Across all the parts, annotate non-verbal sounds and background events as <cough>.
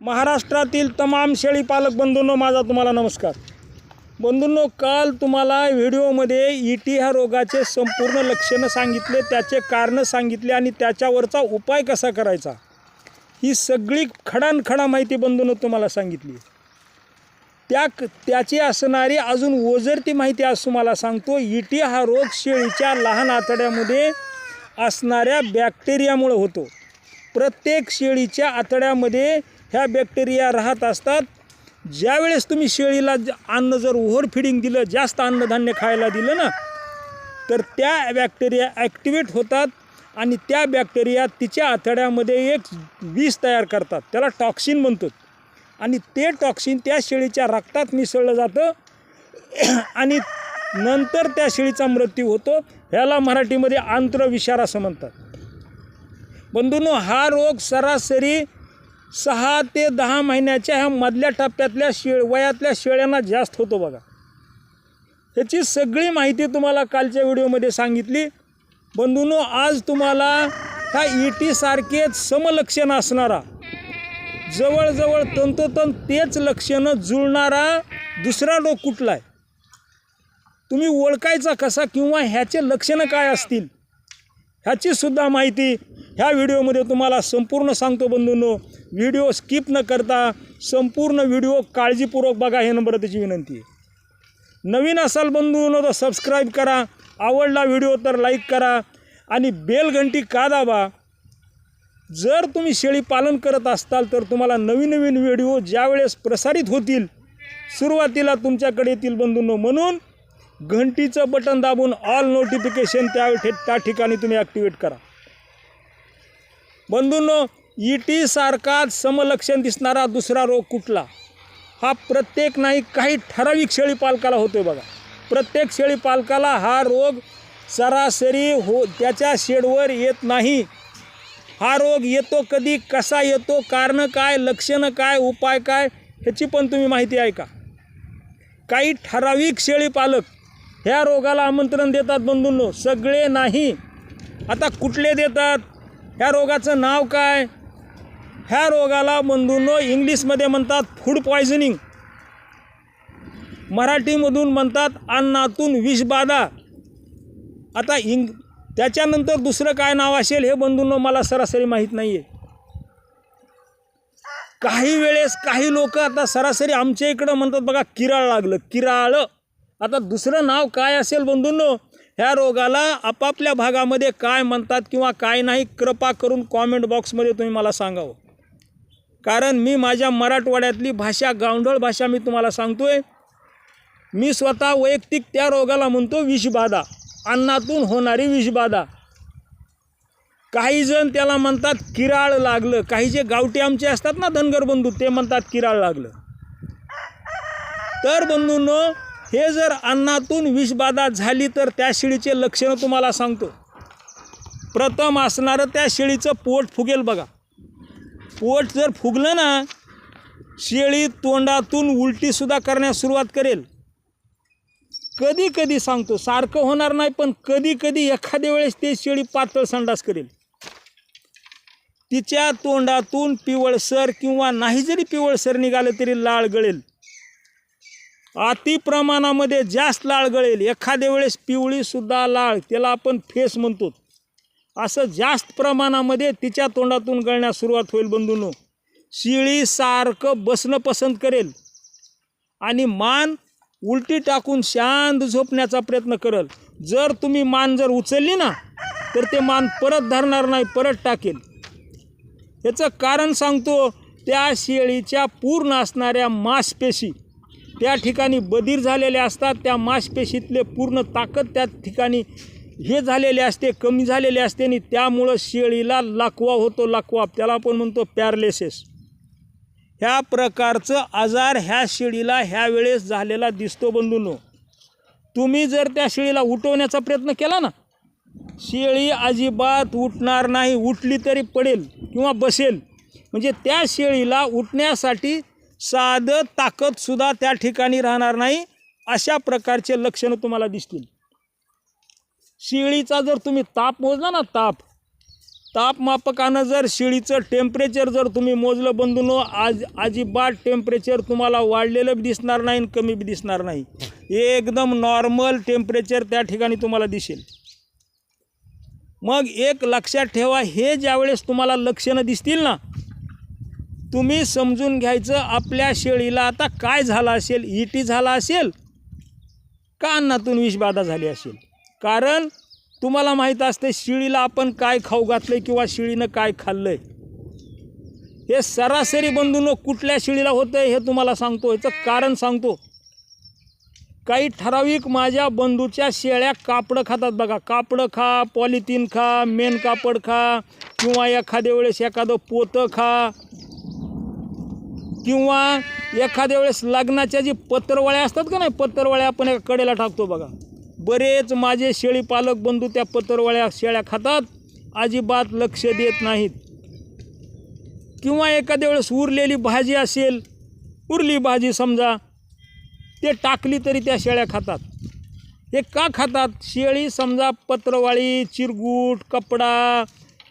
महाराष्ट्रातील तमाम शेळी पालक बंधूंनो माझा तुम्हाला नमस्कार. बंधूंनो काल तुम्हाला व्हिडिओमध्ये ई टी ह्या रोगाचे संपूर्ण लक्षणं सांगितले त्याचे कारणं सांगितले आणि त्याच्यावरचा उपाय कसा करायचा ही सगळी खडानखडा माहिती बंधूंनो तुम्हाला सांगितली. त्या त्याची असणारी अजून ओझरती माहिती आज तुम्हाला सांगतो. ई टी हा रोग शेळीच्या लहान आतड्यामध्ये असणाऱ्या बॅक्टेरियामुळं होतो. प्रत्येक शेळीच्या आतड्यामध्ये ह्या बॅक्टेरिया राहत असतात. ज्यावेळेस तुम्ही शेळीला ज- अन्न जर ओव्हर फिडिंग दिलं जास्त अन्नधान्य खायला दिलं ना तर त्या बॅक्टेरिया ॲक्टिवेट होतात आणि त्या बॅक्टेरिया तिच्या आतड्यामध्ये एक विष तयार करतात. त्याला टॉक्सिन म्हणतो. आणि ते टॉक्सिन त्या शेळीच्या रक्तात मिसळलं जातं. <clears throat> आणि नंतर त्या शेळीचा मृत्यू होतो. ह्याला मराठीमध्ये आंत्रविषार असं म्हणतात. बंधूनो हा रोग सरासरी सहा ते दहा महिन्याच्या ह्या मधल्या टप्प्यातल्या शेळ वयातल्या शेळ्यांना जास्त होतो बघा. ह्याची सगळी माहिती तुम्हाला कालच्या व्हिडिओमध्ये सांगितली. बंधूनो आज तुम्हाला ह्या ई टीसारखेच समलक्षण असणारा जवळजवळ तंतोतंत तेच लक्षणं जुळणारा दुसरा रोग कुठला आहे? तुम्ही ओळखायचा कसा किंवा ह्याचे लक्षणं काय असतील? ह्याची सुद्धा माहिती ह्या व्हिडिओमध्ये तुम्हाला संपूर्ण सांगतो बंधूंनो व्हिडिओ स्किप न करता संपूर्ण व्हिडिओ काळजीपूर्वक बघा हे नंबर त्याची विनंती आहे. नवीन असाल बंधूंनो तर सबस्क्राईब करा आवडला व्हिडिओ तर लाईक करा आणि बेलघंटी का दाबा? जर तुम्ही शेळी पालन करत असताल तर तुम्हाला नवीन नवीन व्हिडिओ ज्यावेळेस प्रसारित होतील सुरुवातीला तुमच्याकडे येतील बंधूंनो. म्हणून घंटीचं बटन दाबून ऑल नोटिफिकेशन त्या त्या ठिकाणी तुम्ही ॲक्टिवेट करा. बंधूंनो ई टी समलक्षण दिसणारा दुसरा रोग कुठला? हा प्रत्येक नाही काही ठराविक शेळी पालकाला होतो बघा. प्रत्येक शेळी पालकाला हा रोग सरासरी हो त्याच्या शेडवर येत नाही. हा रोग येतो कधी कसा येतो कारणं काय लक्षणं काय उपाय काय ह्याची पण तुम्ही माहिती आहे का काही ठराविक शेळी पालक ह्या रोगाला आमंत्रण देतात बंधूंनो सगळे नाही. आता कुठले देतात? ह्या रोगाचं नाव काय? ह्या रोगाला बंधूंनो इंग्लिशमध्ये म्हणतात फूड पॉयझनिंग मराठीमधून म्हणतात अन्नातून विषबाधा आता इंग त्याच्यानंतर दुसरं काय नाव असेल हे बंधूंनो मला सरासरी माहीत नाही आहे काही वेळेस काही लोक आता सरासरी आमच्या इकडं म्हणतात बघा किराळ लागलं किराळ. आता दुसरं नाव काय असेल बंधूंनो? ह्या रोगाला आपापल्या भागामध्ये काय म्हणतात किंवा काय नाही कृपा करून कॉमेंट बॉक्समध्ये तुम्ही मला सांगावं. कारण मी माझ्या मराठवाड्यातली भाषा गावंढळ भाषा मी तुम्हाला सांगतोय. मी स्वतः वैयक्तिक त्या रोगाला म्हणतो विषबाधा. अन्नातून होणारी विषबाधा. काही जण त्याला म्हणतात किराळ लागलं. काही जे गावठी आमचे असतात ना धनगर बंधू ते म्हणतात किराळ लागलं. तर बंधूंनो हे जर अन्नातून विषबाधा झाली तर त्या शेळीचे लक्षणं तुम्हाला सांगतो. प्रथम असणारं त्या शेळीचं पोट फुगेल बघा. पोट जर फुगलं ना शेळी तोंडातून उलटीसुद्धा करण्यास सुरुवात करेल. कधी कधी सांगतो सारखं होणार नाही पण कधी कधी एखाद्या वेळेस ते शेळी पातळ संडास करेल. तिच्या तोंडातून पिवळसर किंवा नाही जरी पिवळसर निघालं तरी लाळ गळेल. अति प्रमाणामध्ये जास्त लाळ गळेल. एखाद्या वेळेस पिवळीसुद्धा लाळ त्याला आपण फेस म्हणतो. असं जास्त प्रमाणामध्ये तिच्या तोंडातून गळण्यास सुरुवात होईल बंधूंनो. शिळीसारखं बसणं पसंत करेल. आणि मान उलटी टाकून शांत झोपण्याचा प्रयत्न करेल. जर तुम्ही मान जर उचलली ना तर ते मान परत धरणार नाही परत टाकेल. याचं कारण सांगतो त्या शेळीच्या पूर्ण असणाऱ्या मांसपेशी त्या ठिकाणी बधीर झालेले असतात त्या मांसपेशीतले पूर्ण ताकद त्या ठिकाणी हे झालेले असते कमी झालेले असते आणि त्यामुळं शेळीला लाकवा होतो लाकवा. त्याला आपण म्हणतो पॅरलेसेस. ह्या प्रकारचं आजार ह्या शेळीला ह्या वेळेस झालेला दिसतो बंधूंनो. तुम्ही जर त्या शेळीला उठवण्याचा प्रयत्न केला ना शेळी अजिबात उठणार नाही उठली तरी पडेल किंवा बसेल. म्हणजे त्या शेळीला उठण्यासाठी साधं ताकदसुद्धा त्या ठिकाणी राहणार नाही अशा प्रकारचे लक्षणं तुम्हाला दिसतील. शिळीचा जर तुम्ही ताप मोजला ना ताप तापमापकानं जर शिळीचं टेम्परेचर जर तुम्ही मोजलं बंधून आज अजिबात टेम्परेचर तुम्हाला वाढलेलं बी दिसणार नाही आणि कमी बी दिसणार नाही. एकदम नॉर्मल टेम्परेचर त्या ठिकाणी तुम्हाला दिसेल. मग एक लक्षात ठेवा हे ज्यावेळेस तुम्हाला लक्षणं दिसतील ना तुम्ही समजून घ्यायचं आपल्या शेळीला आता काय झालं असेल इटी झाला असेल का अन्नातून विषबाधा झाली असेल? कारण तुम्हाला माहीत असते शिळीला आपण काय खाऊ घातलं आहे किंवा शिळीनं काय खाल्लं आहे हे सरासरी बंधूनं कुठल्या शिळीला होतं हे तुम्हाला सांगतो याचं कारण सांगतो. काही ठराविक माझ्या बंधूच्या शेळ्या कापडं खातात बघा. कापडं खा पॉलिथिन खा मेन कापड खा किंवा एखाद्या वेळेस एखादं पोतं खा. किंवा एखाद्या वेळेस लग्नाच्या जी पत्रवळ्या असतात का नाही पत्रवळ्या आपण एका कडेला टाकतो बघा. बरेच माझे शेळी पालक बंधू त्या पत्रवळ्या शेळ्या खातात अजिबात लक्ष देत नाहीत. किंवा एखाद्या वेळेस उरलेली भाजी असेल उरली भाजी समजा ते टाकली तरी त्या शेळ्या खातात. हे का खातात? शेळी समजा पत्रवाळी चिरगूट कपडा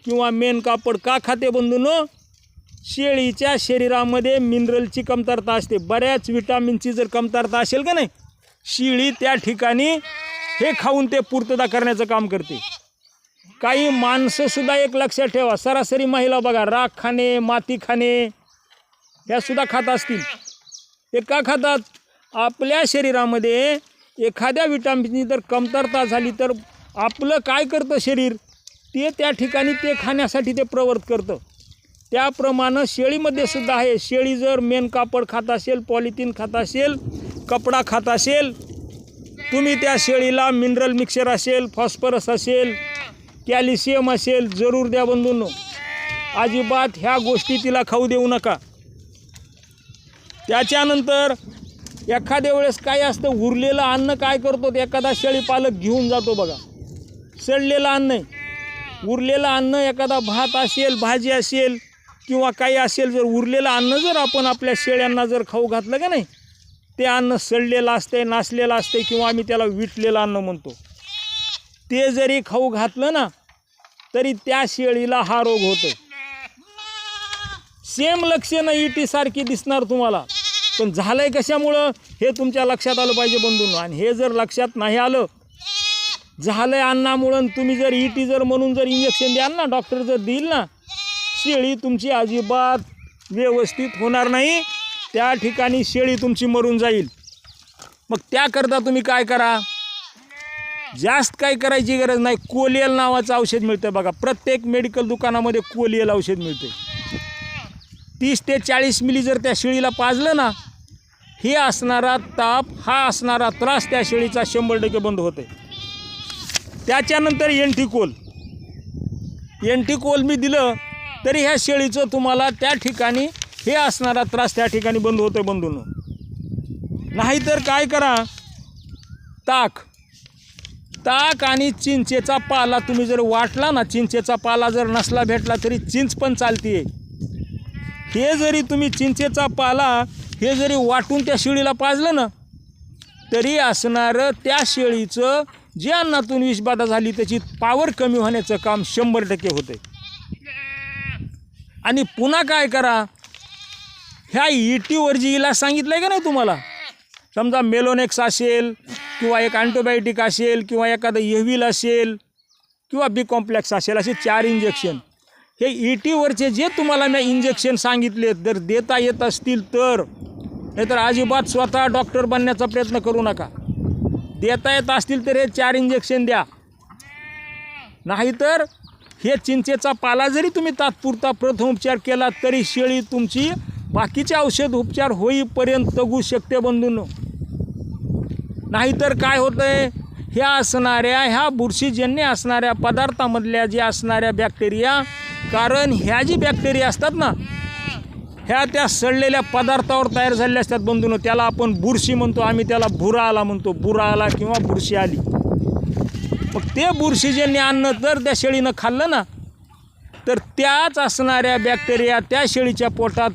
किंवा मेन कापड का खाते बंधून? शेळीच्या शरीरामध्ये मिनरलची कमतरता असते. बऱ्याच विटामिनची जर कमतरता असेल का नाही शेळी त्या ठिकाणी हे खाऊन ते पूर्तता करण्याचं काम करते. काही माणसंसुद्धा एक लक्षात ठेवा सरासरी महिला बघा राख खाणे माती खाणे ह्यासुद्धा खात असतील. ते का खातात आपल्या शरीरामध्ये एखाद्या विटामिनची जर कमतरता झाली तर आपलं काय करतं शरीर? ते त्या ठिकाणी ते खाण्यासाठी ते प्रवर्त करतं. त्याप्रमाणे शेळीमध्ये सुद्धा आहे. शेळी जर मेन कापड खात असेल पॉलिथिन खात असेल कपडा खात असेल तुम्ही त्या शेळीला मिनरल मिक्सर असेल फॉस्फरस असेल कॅल्शियम असेल जरूर द्या बंधूंनो. अजिबात ह्या गोष्टी तिला खाऊ देऊ नका. त्याच्यानंतर एखाद्या वेळेस काय असतं उरलेलं अन्न काय करतो एखादा शेळी पालक घेऊन जातो बघा. सडलेलं अन्न आहे. उरलेलं अन्न एखादा भात असेल भाजी असेल किंवा काही असेल जर उरलेलं अन्न जर आपण आपल्या शेळ्यांना जर खाऊ घातलं का नाही ते अन्न सडलेलं असते नासलेलं असते किंवा आम्ही त्याला विटलेलं अन्न म्हणतो. ते जरी खाऊ घातलं ना तरी त्या शेळीला हा रोग होतो सेम लक्षणं इटीसारखी दिसणार तुम्हाला. पण झालंय कशामुळं हे तुमच्या लक्षात आलं पाहिजे बंधून. आणि हे जर लक्षात नाही आलं झालंय अन्नामुळं तुम्ही जर इटी जर म्हणून जर इंजेक्शन द्याल ना डॉक्टर जर देईल ना शेळी तुमची अजिबात व्यवस्थित होणार नाही. त्या ठिकाणी शेळी तुमची मरून जाईल. मग त्याकरता तुम्ही काय करा? जास्त काय करायची गरज नाही. कोलियल नावाचं औषध मिळतं बघा. प्रत्येक मेडिकल दुकानामध्ये कोलियल औषध मिळते तीस ते चाळीस मिली जर त्या शेळीला पाजलं ना हे असणारा ताप हा असणारा त्रास त्या शेळीचा शंभर टक्के बंद होते त्याच्यानंतर एंटीकोल. एंटीकोल मी दिलं तरी ह्या शेळीचं तुम्हाला त्या ठिकाणी हे असणारा त्रास त्या ठिकाणी बंद होतो बंधून. नाहीतर काय करा? ताक. ताक आणि चिंचेचा पाला तुम्ही जर वाटला ना चिंचेचा पाला जर नसला भेटला तरी चिंच पण चालते हे जरी तुम्ही चिंचेचा पाला हे जरी वाटून त्या शेळीला पाजलं ना तरी असणारं त्या शेळीचं जे अन्नातून विषबाधा झाली त्याची पावर कमी होण्याचं काम शंभर टक्के होतं आणि पुन्हा काय करा? ह्या ईटीवर जी इलाज सांगितलं आहे का नाही तुम्हाला? समजा मेलोनेक्स असेल किंवा एक अँटीबायोटिक असेल किंवा एखादं एव्हिल असेल किंवा बी कॉम्प्लेक्स असेल असे चार इंजेक्शन. हे इटीवरचे जे तुम्हाला मी इंजेक्शन सांगितले जर देता येत असतील तर नाहीतर अजिबात स्वतः डॉक्टर बनण्याचा प्रयत्न करू नका. देता येत असतील तर हे चार इंजेक्शन द्या. नाहीतर हे चिंचेचा पाला जरी तुम्ही तात्पुरता प्रथमोपचार केला तरी शेळी तुमची बाकीचे औषध उपचार होईपर्यंत तगू शकते बंधून. नाहीतर काय होतं आहे ह्या असणाऱ्या ह्या बुरशीजन्य असणाऱ्या पदार्थामधल्या ज्या असणाऱ्या बॅक्टेरिया कारण ह्या जी बॅक्टेरिया असतात ना ह्या त्या सडलेल्या पदार्थावर तयार झालेल्या असतात बंधून. त्याला आपण बुरशी म्हणतो आम्ही त्याला भुरा आला म्हणतो. बुरा आला किंवा बुरशी आली. मग ते बुरशीजन्य अन्न जर त्या शेळीनं खाल्लं ना तर त्याच असणाऱ्या बॅक्टेरिया त्या शेळीच्या पोटात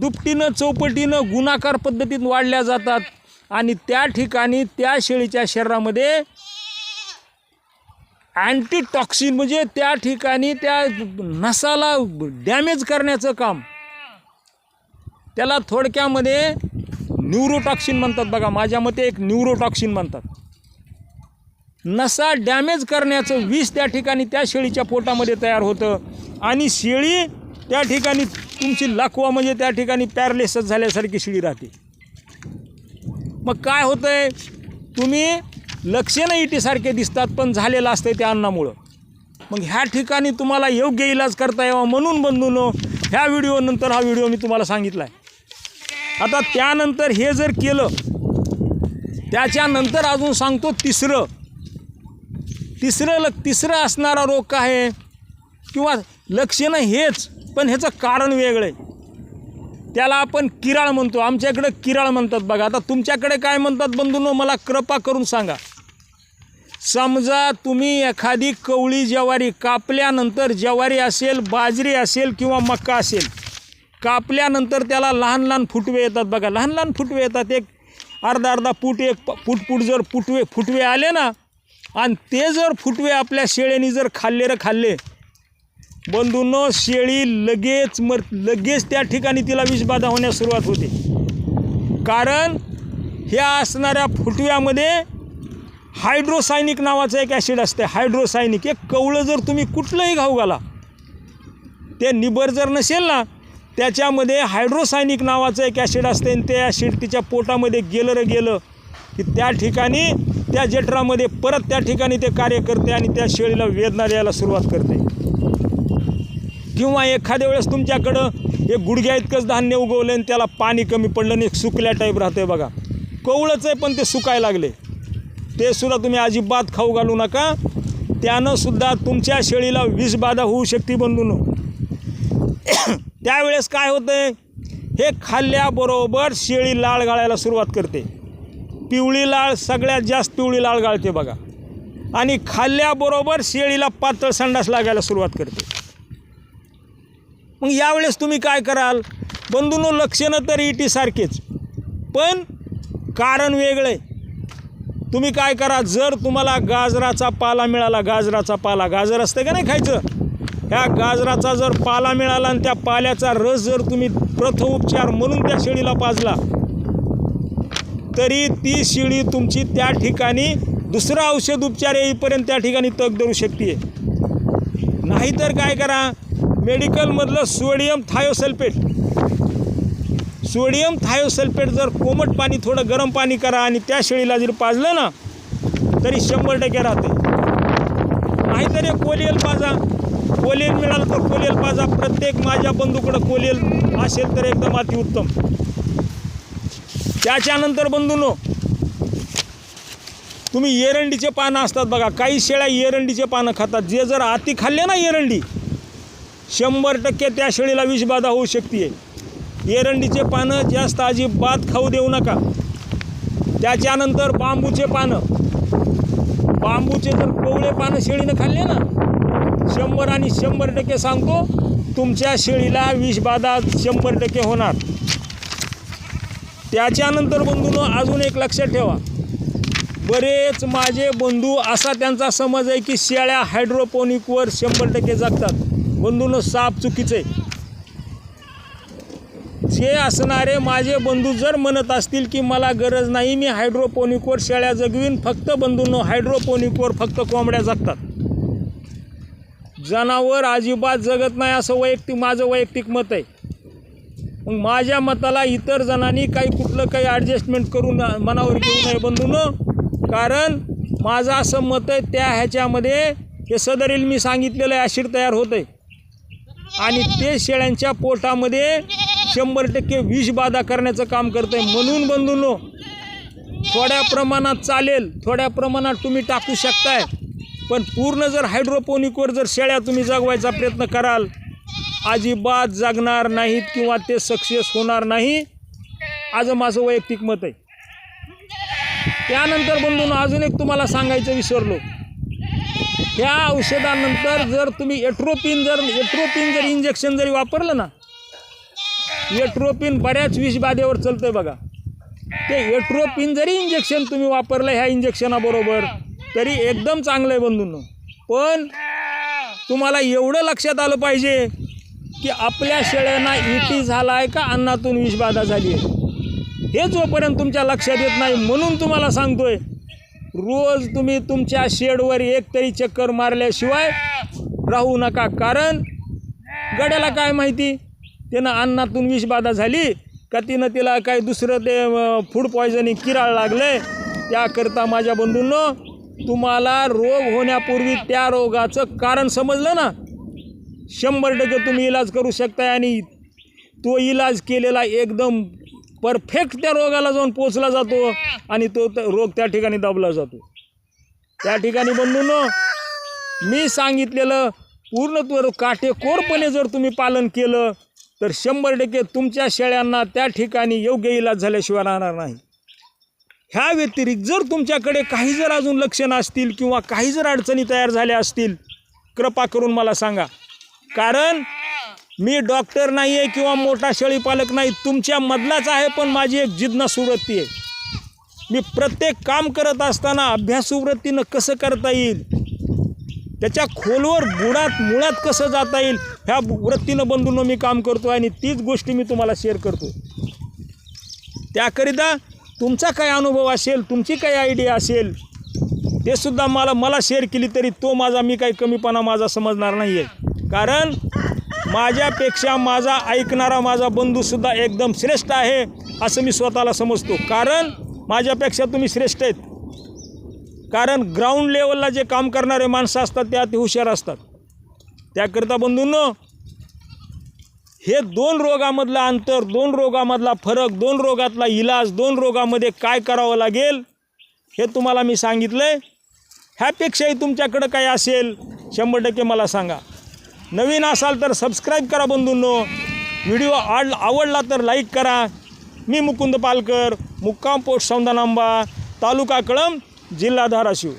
दुपटीनं चौपटीनं गुणाकार पद्धतीत वाढल्या जातात आणि त्या ठिकाणी त्या शेळीच्या शरीरामध्ये अँटीटॉक्सिन म्हणजे त्या ठिकाणी त्या नसाला डॅमेज करण्याचं काम. त्याला थोडक्यामध्ये न्यूरोटॉक्सिन म्हणतात बघा. माझ्या मते एक न्यूरोटॉक्सिन म्हणतात. नसा डॅमेज करण्याचं विष त्या ठिकाणी त्या शेळीच्या पोटामध्ये तयार होतं. आणि शेळी त्या ठिकाणी तुमची लाखवा म्हणजे त्या ठिकाणी पॅरलेसच झाल्यासारखी शेळी राहते. मग काय होतं आहे तुम्ही लक्षणं इटीसारखे दिसतात पण झालेलं असतं त्या अन्नामुळं. मग ह्या ठिकाणी तुम्हाला योग्य इलाज करता यावा म्हणून बंधून ह्या व्हिडिओनंतर हा व्हिडिओ मी तुम्हाला सांगितला आहे आता त्यानंतर हे जर केलं त्याच्यानंतर अजून सांगतो तिसरं. तिसरं ल तिसरं असणारा रोग काय आहे? किंवा लक्षणं हेच पण ह्याचं कारण वेगळं. आहे त्याला आपण किराळ म्हणतो. आमच्याकडे किराळ म्हणतात बघा. आता तुमच्याकडे काय म्हणतात बंधूंनो? मला कृपा करून सांगा. समजा तुम्ही एखादी कवळी ज्वारी कापल्यानंतर ज्वारी असेल बाजरी असेल किंवा मक्का असेल कापल्यानंतर त्याला लहान लहान फुटवे येतात बघा. लहान लहान फुटवे येतात. एक अर्धा अर्धा फूट एक प- फूट फूट जर फुटवे फुटवे आले ना आणि ते जर फुटवे आपल्या शेळ्यांनी जर खाल्ले रे खाल्ले बंधूंनो शेळी लगेच मर लगेच त्या ठिकाणी तिला विषबाधा होण्यास सुरुवात होते. कारण ह्या असणाऱ्या फुटव्यामध्ये हायड्रोसायनिक नावाचं एक ॲसिड असते. हायड्रोसायनिक एक कवळं जर तुम्ही कुठलंही घाऊ घाला ते निबर जर नसेल ना त्याच्यामध्ये हायड्रोसायनिक नावाचं एक ॲसिड असते आणि ते ॲसिड तिच्या पोटामध्ये गेलं रं गेलं की त्या ठिकाणी त्या जठरामध्ये परत त्या ठिकाणी ते कार्य करते आणि त्या शेळीला वेदना द्यायला सुरुवात करते. किंवा एखाद्या वेळेस तुमच्याकडं एक गुडघ्या इतकंच धान्य उगवलं आणि त्याला पाणी कमी पडलं आणि एक सुकल्या टाईप राहतंय बघा. कवळंच आहे पण ते सुकायला लागले. ते सुद्धा तुम्ही अजिबात खाऊ घालू नका. त्यानं सुद्धा तुमच्या शेळीला विषबाधा होऊ शकते बंधून. त्यावेळेस काय होतंय? हे खाल्ल्याबरोबर शेळी लाळ गाळायला सुरुवात करते. पिवळी लाळ सगळ्यात जास्त पिवळी लाळ गाळते बघा. आणि खाल्ल्याबरोबर शेळीला पातळ संडास लागायला सुरुवात करते. मग यावेळेस तुम्ही काय कराल? बंधूनो लक्षणं तर इटीसारखेच पण कारण वेगळं. आहे तुम्ही काय करा जर तुम्हाला गाजराचा पाला मिळाला गाजराचा पाला गाजर असतं का नाही खायचं? ह्या गाजराचा जर पाला मिळाला आणि त्या पाल्याचा रस जर तुम्ही प्रथमोपचार म्हणून त्या शेळीला पाजला तरी ती शिळी तुमची त्या ठिकाणी दुसरा औषध उपचार येईपर्यंत त्या ठिकाणी तग धरू शकते. नाहीतर काय करा मेडिकलमधलं सोडियम थायोसल्फेट. सोडियम थायोसल्फेट जर कोमट पाणी थोडं गरम पाणी करा आणि त्या शेळीला जर पाजलं ना तरी शंभर टक्के राहते. नाहीतर एक कोलियल पाजा. कोलियल मिळालं तर कोलियल पाजा. प्रत्येक माझ्या बंधूकडं कोलियल असेल तर एकदम अतिउत्तम. त्याच्यानंतर बंधूनो तुम्ही एरंडीचे पानं असतात बघा काही शेळ्या एरंडीचे पानं खातात. जे जर आती खाल्ले ना एरंडी शंभर टक्के त्या शेळीला विषबाधा होऊ शकते. एरंडीचे पानं जास्त अजिबात खाऊ देऊ नका. त्याच्यानंतर बांबूचे पानं. बांबूचे जर कोवळे पानं शेळीनं खाल्ले ना शंभर आणि शंभर टक्के सांगतो तुमच्या शेळीला विषबाधा शंभर टक्के होणार. त्याच्यानंतर बंधूनं अजून एक लक्षात ठेवा. बरेच माझे बंधू असा त्यांचा समज आहे की शेळ्या हायड्रोपोनिकवर शंभर टक्के जगतात. बंधूनं साप चुकीचं. आहे जे असणारे माझे बंधू जर म्हणत असतील की मला गरज नाही मी हायड्रोपोनिकवर शेळ्या जगवीन फक्त बंधूंनो हायड्रोपोनिकवर फक्त कोंबड्या जगतात. जनावर अजिबात जगत नाही असं वैयक्तिक माझं वैयक्तिक मत आहे. मग माझ्या मताला इतर जणांनी काही कुठलं काही ॲडजस्टमेंट करून मनावर घेऊ नये बंधूनं. कारण माझं असं मत आहे त्या ह्याच्यामध्ये हे सदरील मी सांगितलेलं ॲसिड तयार होतं आहे आणि ते शेळ्यांच्या पोटामध्ये शंभर टक्के विषबाधा करण्याचं काम करतं आहे म्हणून बंधूंनो थोड्या प्रमाणात चालेल थोड्या प्रमाणात तुम्ही टाकू शकताय. पण पूर्ण जर हायड्रोपोनिकवर जर शेळ्या तुम्ही जगवायचा प्रयत्न कराल अजिबात जगणार नाहीत किंवा ते सक्सेस होणार नाही. आज माझं वैयक्तिक मत आहे. त्यानंतर बंधून अजून एक तुम्हाला सांगायचं विसरलो. त्या औषधानंतर जर तुम्ही एट्रोपिन जर एट्रोपिन जर इंजेक्शन जरी वापरलं ना एट्रोपिन बऱ्याच विषबाधेवर चालतंय बघा. ते एट्रोपिन जरी इंजेक्शन तुम्ही वापरलं ह्या इंजेक्शनाबरोबर तरी एकदम चांगलं आहे बंधूंनो. पण तुम्हाला एवढं लक्षात आलं पाहिजे की आपल्या शेळ्यांना इटी झाला आहे का अन्नातून विषबाधा झाली आहे? हे जोपर्यंत तुमच्या लक्षात येत नाही म्हणून तुम्हाला सांगतोय रोज तुम्ही तुमच्या शेडवर एक तरी चक्कर मारल्याशिवाय राहू नका. कारण गड्याला काय माहिती? तिनं अन्नातून विषबाधा झाली का तिनं तिला काय दुसरं ते फूड पॉयझनिंग किराळ लागले त्याकरता माझ्या बंधूंनो तुम्हाला रोग होण्यापूर्वी त्या रोगाचं कारण समजलं ना? शंभर टक्के तुम्ही इलाज करू शकताय आणि तो इलाज केलेला एकदम परफेक्ट त्या रोगाला जाऊन पोचला जातो आणि तो रोग त्या ठिकाणी दाबला जातो. त्या ठिकाणी बंधूंनो मी सांगितलेलं पूर्णत्व काटेकोरपणे जर तुम्ही पालन केलं तर शंभर टक्के तुमच्या शेळ्यांना त्या ठिकाणी योग्य इलाज झाल्याशिवाय राहणार नाही. ह्या व्यतिरिक्त जर तुमच्याकडे काही जर अजून लक्षणं असतील किंवा काही जर अडचणी तयार झाल्या असतील कृपा करून मला सांगा. कारण मी डॉक्टर नाही आहे किंवा मोठा शेळीपालक नाही तुमच्या मधलाच आहे पण माझी एक जिज्ञासू वृत्ती आहे. मी प्रत्येक काम करत असताना अभ्यासू वृत्तीनं कसं करता येईल? त्याच्या खोलवर बुडात मुळात कसं जाता येईल? ह्या वृत्तीनं बंधूंनो मी काम करतो आणि तीच गोष्टी मी तुम्हाला शेअर करतो. त्याकरिता तुमचा काय अनुभव असेल तुमची काही आयडिया असेल ते सुद्धा मला मला शेअर केली तरी तो माझा मी काही कमीपणा माझा समजणार नाही आहे कारण माझ्यापेक्षा माझा ऐकणारा माझा बंधूसुद्धा एकदम श्रेष्ठ आहे असं मी स्वतःला समजतो. कारण माझ्यापेक्षा तुम्ही श्रेष्ठ आहेत. कारण ग्राउंड लेवलला जे काम करणारे माणसं असतात ते अति हुशार असतात. त्याकरिता बंधूंनो हे दोन रोगामधलं अंतर दोन रोगामधला फरक दोन रोगातला इलाज दोन रोगामध्ये काय करावं लागेल हे तुम्हाला मी सांगितलं आहे ह्यापेक्षाही तुमच्याकडं काय असेल शंभर टक्के मला सांगा. नवीन असाल तर सबस्क्राईब करा बंधूंनो. व्हिडिओ आड आवडला तर लाईक करा. मी मुकुंद पालकर मुक्काम पोस्ट सौंदानांबा तालुका कळम जिल्हा धाराशिव.